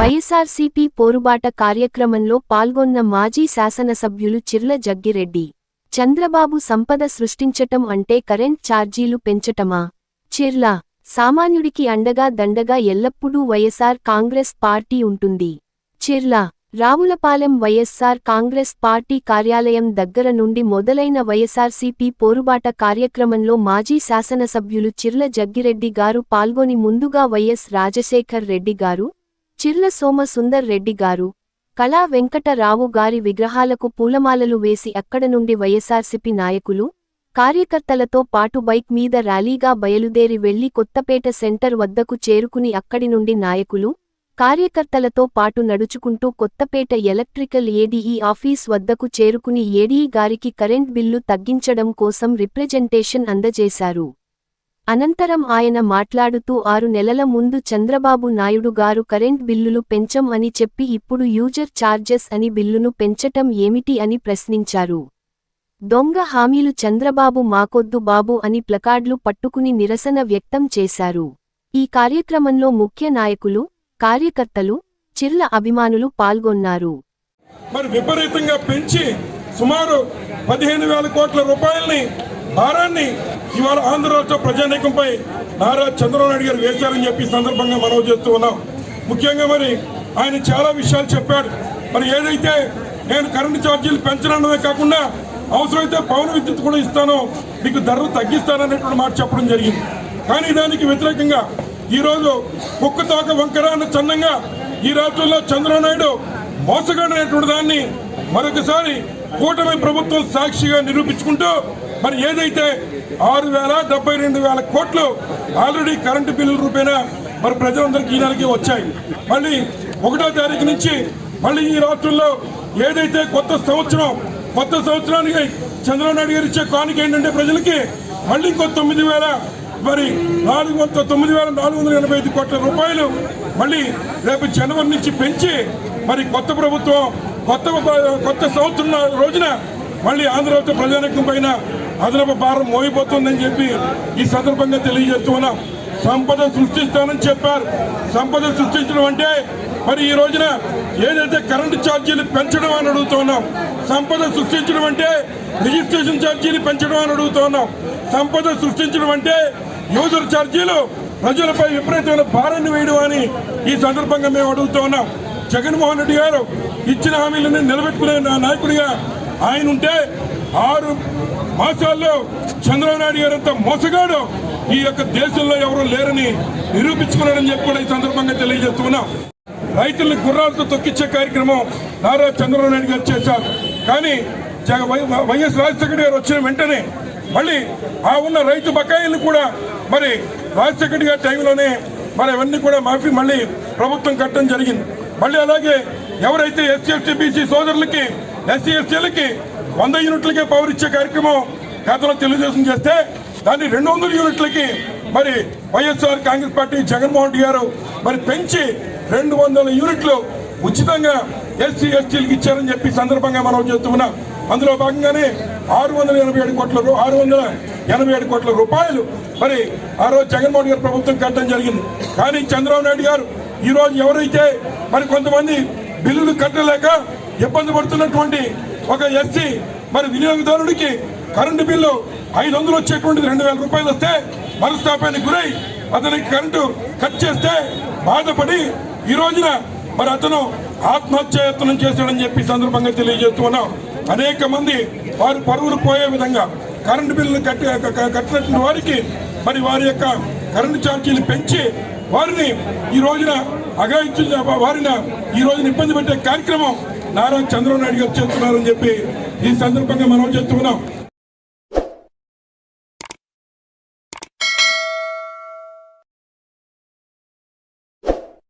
వైఎస్ఆర్సీపీ పోరుబాట కార్యక్రమంలో పాల్గొన్న మాజీ శాసనసభ్యులు చిర్ల జగ్గిరెడ్డి. చంద్రబాబు సంపద సృష్టించటం అంటే కరెంట్ ఛార్జీలు పెంచటమా? చిర్ల. సామాన్యుడికి అండగా దండగా ఎల్లప్పుడూ వైఎస్ఆర్ కాంగ్రెస్ పార్టీ ఉంటుంది. చిర్ల. రావులపాలెం వైఎస్సార్ కాంగ్రెస్ పార్టీ కార్యాలయం దగ్గర నుండి మొదలైన వైఎస్సార్సీపీ పోరుబాట కార్యక్రమంలో మాజీ శాసనసభ్యులు చిర్ల జగ్గిరెడ్డి గారు పాల్గొని ముందుగా వైఎస్ రాజశేఖర్ రెడ్డి గారు చిర్ల సోమ సుందర్ రెడ్డి గారు కళా వెంకటరావు గారి విగ్రహాలకు పూలమాలలు వేసి అక్కడ నుండి వైఎస్ఆర్సిపి నాయకులు కార్యకర్తలతో పాటు బైక్ మీద ర్యాలీగా బయలుదేరి వెళ్ళి కొత్తపేట సెంటర్ వద్దకు చేరుకుని అక్కడి నుండి నాయకులు కార్యకర్తలతో పాటు నడుచుకుంటూ కొత్తపేట ఎలక్ట్రికల్ ఏడీఈ ఆఫీస్ వద్దకు చేరుకుని ఏడీఈ గారికి కరెంట్ బిల్లు తగ్గించడం కోసం రిప్రజెంటేషన్ అందజేశారు. అనంతరం ఆయన మాట్లాడుతూ ఆరు నెలల ముందు చంద్రబాబు నాయుడు గారు కరెంట్ బిల్లులు పెంచం అని చెప్పి ఇప్పుడు యూజర్ ఛార్జెస్ అని బిల్లును పెంచటం ఏమిటి అని ప్రశ్నించారు. దొంగ హామీలు చంద్రబాబు మాకొద్దు బాబు అని ప్లకార్డ్లు పట్టుకుని నిరసన వ్యక్తం చేశారు. ఈ కార్యక్రమంలో ముఖ్య నాయకులు కార్యకర్తలు చిర్ల అభిమానులు పాల్గొన్నారు. మరి విపరీతంగా పెంచి సుమారు పదిహేను వేల కోట్ల రూపాయలని భారాన్ని ఇవాళ ఆంధ్ర రాష్ట్ర ప్రజానీకంపై నారా చంద్రబాబు నాయుడు గారు వేశారని చెప్పి సందర్భంగా మనవి చేస్తూ ఉన్నాం. ముఖ్యంగా మరి ఆయన చాలా విషయాలు చెప్పాడు. మరి ఏదైతే నేను కరెంటు ఛార్జీలు పెంచడమే కాకుండా అవసరమైతే పవన విద్యుత్ కూడా ఇస్తానో మీకు ధరలు తగ్గిస్తాననేటువంటి మాట చెప్పడం జరిగింది. కానీ దానికి వ్యతిరేకంగా ఈరోజు కుక్క తోక వంకర అన్న చందంగా ఈ రాష్ట్రంలో చంద్రబాబు నాయుడు మోసగాడనేటువంటి దాన్ని మరొకసారి కూటమి ప్రభుత్వం సాక్షిగా నిరూపించుకుంటూ మరి ఏదైతే ఆరు వేల డెబ్బై రెండు వేల కోట్లు ఆల్రెడీ కరెంటు బిల్లుల రూపేణా మరి ప్రజలందరికీ ఈ నెలకి వచ్చాయి. మళ్ళీ ఒకటో తారీఖు నుంచి మళ్ళీ ఈ రాష్ట్రంలో ఏదైతే కొత్త సంవత్సరం కొత్త సంవత్సరానికి చంద్రబాబు నాయుడు గారు ఇచ్చే కానుక ఏంటంటే ప్రజలకి మళ్ళీ ఇంకో తొమ్మిది వేల మరి నాలుగు వందల తొమ్మిది వేల నాలుగు వందల ఎనభై ఐదు కోట్ల రూపాయలు మళ్ళీ రేపు జనవరి నుంచి పెంచి మరి కొత్త ప్రభుత్వం కొత్త కొత్త సంవత్సరం రోజున మళ్ళీ ఆంధ్రప్రదేశ్ ప్రజానికం పైన అదనపు భారం మోయిపోతుందని చెప్పి ఈ సందర్భంగా తెలియజేస్తూ ఉన్నాం. సంపద సృష్టిస్తానని చెప్పారు. సంపద సృష్టించడం అంటే మరి ఈ రోజున ఏదైతే కరెంటు ఛార్జీలు పెంచడం అని అడుగుతున్నాం సంపద సృష్టించడం అంటే రిజిస్ట్రేషన్ ఛార్జీలు పెంచడం అని అడుగుతున్నాం సంపద సృష్టించడం అంటే యూజర్ ఛార్జీలు ప్రజలపై విపరీతమైన భారాన్ని వేయడం అని ఈ సందర్భంగా మేము అడుగుతూ ఉన్నాం. జగన్మోహన్ రెడ్డి గారు ఇచ్చిన హామీలను నిలబెట్టుకునే నాయకుడిగా ఆయన ఉంటే ఆరు మాసాల్లో చంద్రబాబు నాయుడు గారు మోసగాడు ఈ యొక్క దేశంలో ఎవరు లేరని నిరూపించుకున్నాడని చెప్పి కూడా ఈ సందర్భంగా తెలియజేస్తున్నాం రైతుల్ని గుర్రాలతో తొక్కిచ్చే కార్యక్రమం నారా చంద్రబాబు నాయుడు గారు చేశారు. కానీ జగ- వైఎస్ రాజశేఖర్ గారు వచ్చిన వెంటనే మళ్ళీ ఆ ఉన్న రైతు బకాయిలను కూడా మరి రాజశేఖర్ గారి టైంలోనే మరి అవన్నీ కూడా మాఫీ మళ్ళీ ప్రభుత్వం కట్టడం జరిగింది. మళ్ళీ అలాగే ఎవరైతే ఎస్సీ ఎస్టీ బీసీ సోదరులకి ఎస్సీ ఎస్టీలకి వంద యూనిట్లకే పవర్ ఇచ్చే కార్యక్రమం గతంలో తెలుగుదేశం చేస్తే దాన్ని రెండు వందల యూనిట్లకి మరి వైఎస్ఆర్ కాంగ్రెస్ పార్టీ జగన్మోహన్ రెడ్డి గారు మరి పెంచి రెండు వందల యూనిట్లు ఉచితంగా ఎస్సీ ఎస్టీలకు ఇచ్చారని చెప్పి సందర్భంగా మనం చెప్తున్నాం అందులో భాగంగానే ఆరు వందల ఎనభై ఏడు కోట్ల ఆరు వందల ఎనభై ఏడు కోట్ల రూపాయలు మరి ఆ రోజు జగన్మోహన్ గారు ప్రభుత్వం కట్టడం జరిగింది. కానీ చంద్రబాబు నాయుడు గారు ఈ రోజు ఎవరైతే మరి కొంతమంది బిల్లులు కట్టలేక ఇబ్బంది పడుతున్నటువంటి ఒక ఎస్సీ మరి వినియోగదారుడికి కరెంటు బిల్లు ఐదు వందలు వచ్చేటువంటిది రెండు వేల రూపాయలు వస్తే మనస్తాపానికి గురై అతనికి కరెంటు కట్ చేస్తే బాధపడి ఈ రోజున మరి అతను ఆత్మహత్యాయత్నం చేశాడని చెప్పి సందర్భంగా తెలియజేస్తూ ఉన్నాం. అనేక మంది వారు పరువులు పోయే విధంగా కరెంటు బిల్లు కట్టి కట్టినటువంటి వారికి మరి వారి యొక్క కరెంటు ఛార్జీలు పెంచి వారిని ఈ రోజున అగాయించు వారిని ఈ రోజున ఇబ్బంది పెట్టే కార్యక్రమం నారా చంద్రబాబు నాయుడు గారు చేస్తున్నారని చెప్పి ఈ సందర్భంగా మనం చేస్తున్నాం